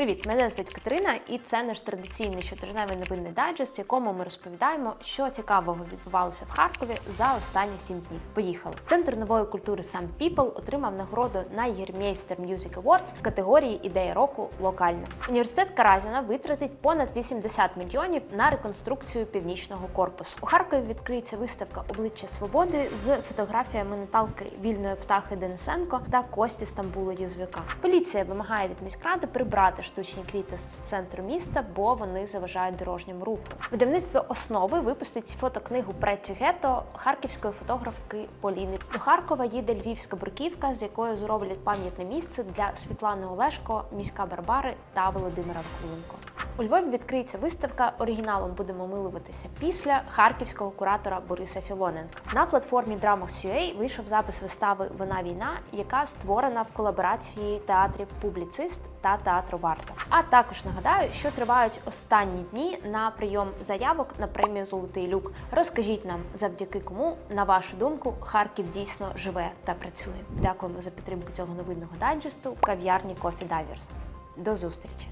Привіт, мене звуть Катерина, і це наш традиційний щотижневий новинний дайджест, в якому ми розповідаємо, що цікавого відбувалося в Харкові за останні сім днів. Поїхали. Центр нової культури Some People отримав нагороду Найгірмейстер Music Awards в категорії ідея року локальна. Університет Каразіна витратить понад 80 мільйонів на реконструкцію північного корпусу. У Харкові відкриється виставка обличчя свободи з фотографіями Наталки вільної птахи Денисенко та Кості Стамбула Юзвяка. Поліція вимагає від міськради прибрати штучні квіти з центру міста, бо вони заважають дорожньому руху. Видавництво основи випустить фотокнигу Преті Гетто харківської фотографки Поліни. До Харкова їде львівська бурківка, з якою зроблять пам'ятне місце для Світлани Олешко, міська Барбари та Володимира Вакуленко. У Львові відкриється виставка Оригіналом будемо милуватися після харківського куратора Бориса Філоненка. На платформі Dramax.ua вийшов запис вистави Вона війна, яка створена в колаборації театрів Публіцист та театру Варта. А також нагадаю, що тривають останні дні на прийом заявок на премію Золотий люк. Розкажіть нам, завдяки кому, на вашу думку, Харків дійсно живе та працює. Дякуємо за підтримку цього новинного дайджесту кав'ярні Coffee Divers. До зустрічі!